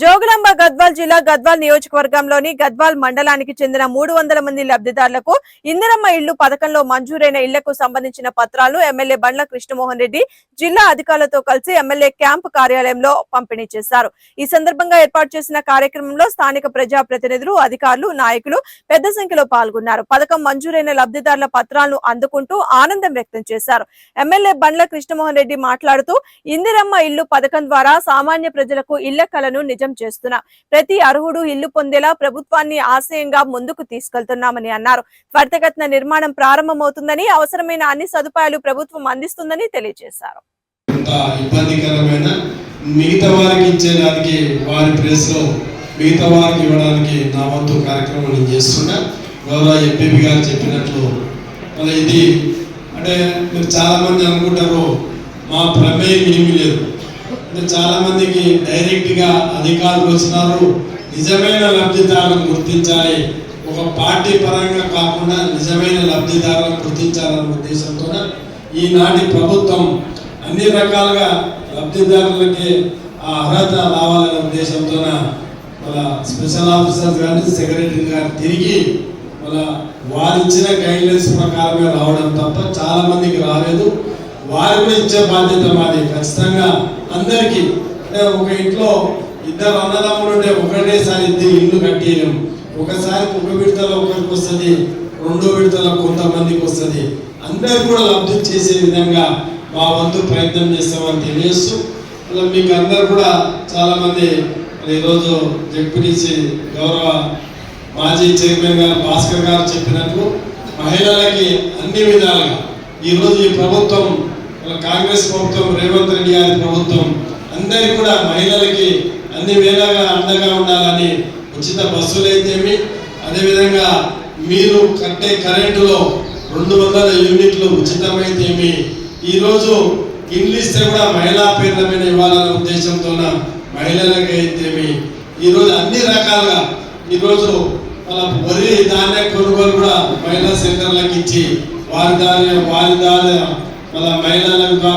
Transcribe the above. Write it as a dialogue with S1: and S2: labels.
S1: జోగులాంబ గద్వాల్ జిల్లా గద్వాల్ నియోజకవర్గంలోని గద్వాల్ మండలానికి చెందిన మూడు వందల మంది లబ్ధిదారులకు ఇందిరమ్మ ఇళ్ళు పథకంలో మంజూరైన ఇళ్ళకు సంబంధించిన పత్రాలు ఎమ్మెల్యే బండ్ల కృష్ణమోహన్ రెడ్డి జిల్లా అధికారులతో కలిసి ఎమ్మెల్యే క్యాంప్ కార్యాలయంలో పంపిణీ చేశారు. ఈ సందర్భంగా ఏర్పాటు చేసిన కార్యక్రమంలో స్థానిక ప్రజా ప్రతినిధులు అధికారులు నాయకులు పెద్ద సంఖ్యలో పాల్గొన్నారు. పథకం మంజూరైన లబ్ధిదారుల పత్రాలను అందుకుంటూ ఆనందం వ్యక్తం చేశారు. ఎమ్మెల్యే బండ్ల కృష్ణమోహన్ రెడ్డి మాట్లాడుతూ ఇందిరమ్మ ఇల్లు పథకం ద్వారా సామాన్య ప్రజలకు ఇళ్ళ కలను నిజం చేస్తున్నా. ప్రతి అర్హుడు ఇల్లు పొందేలా ప్రభుత్వాన్ని ఆశయంగా ముందుకు తీసుకెళ్తున్నామని అన్నారు. త్వరితగతిన నిర్మాణం ప్రారంభమవుతుందని అవసరమైన అన్ని సదుపాయాలు ప్రభుత్వం అందిస్తుందని తెలియజేశారు.
S2: ఇబ్బందికరమైన మిగతా వారికి ఇచ్చేదానికి వారి ప్లేస్లో మిగతా వారికి ఇవ్వడానికి నా వంతు కార్యక్రమం నేను చేస్తున్నా. గౌరవ ఎంపీపీ గారు చెప్పినట్లు. మళ్ళీ ఇది అంటే మీరు చాలామంది అనుకుంటారు మా ప్రమేయం ఏమీ లేదు. చాలా మందికి డైరెక్ట్గా అధికారులు వచ్చినారు. నిజమైన లబ్ధిదారులను గుర్తించాలి. ఒక పార్టీ పరంగా కాకుండా నిజమైన లబ్ధిదారులను గుర్తించాలన్న ఉద్దేశంతో ఈనాటి ప్రభుత్వం అన్ని రకాలుగా లబ్ధిదారులకి ఆ అర్హత రావాలనే ఉద్దేశంతో మన స్పెషల్ ఆఫీసర్స్ కానీ సెక్రటరీ గారు తిరిగి మన వారు ఇచ్చిన గైడ్లైన్స్ ప్రకారమే రావడం తప్ప చాలా మందికి రాలేదు. వారు కూడా ఇచ్చే బాధ్యత మాది. ఖచ్చితంగా అందరికీ ఒక ఇంట్లో ఇద్దరు అన్నదమ్ములు ఉంటే ఒకటేసారి ఇద్దరు ఇల్లు కట్టేయడం. ఒకసారి ఒక విడతలో ఒకరికి వస్తుంది రెండో విడతలో కొంతమందికి వస్తుంది. అందరు కూడా లబ్ధి చేసే విధంగా మా వంతు ప్రయత్నం చేస్తామని తెలియజేస్తూ అలా మీకు అందరు కూడా చాలామంది ఈరోజు జడ్పీటీసీ గౌరవ మాజీ చైర్మన్ గారు భాస్కర్ గారు చెప్పినట్లు మహిళలకి అన్ని విధాలుగా ఈరోజు ఈ ప్రభుత్వం కాంగ్రెస్ ప్రభుత్వం రేవంత్ రెడ్డి గారి ప్రభుత్వం అందరికి కూడా మహిళలకి అన్ని వేళగా అండగా ఉండాలని ఉచిత బస్సులు అయితేమి అదేవిధంగా మీరు కట్టే కరెంటులో రెండు వందల యూనిట్లు ఉచితమైతేమి ఈరోజు ఇండ్లు ఇస్తే కూడా మహిళా పేర్ల మీద ఇవ్వాలనే ఉద్దేశంతో మహిళలకి అయితేమి ఈరోజు అన్ని రకాలుగా ఈరోజు వాళ్ళ వరి ధాన్య కొనుగోలు కూడా మహిళా సెంటర్లకు ఇచ్చి వారి దాని వారి దారి మన మహిళలకు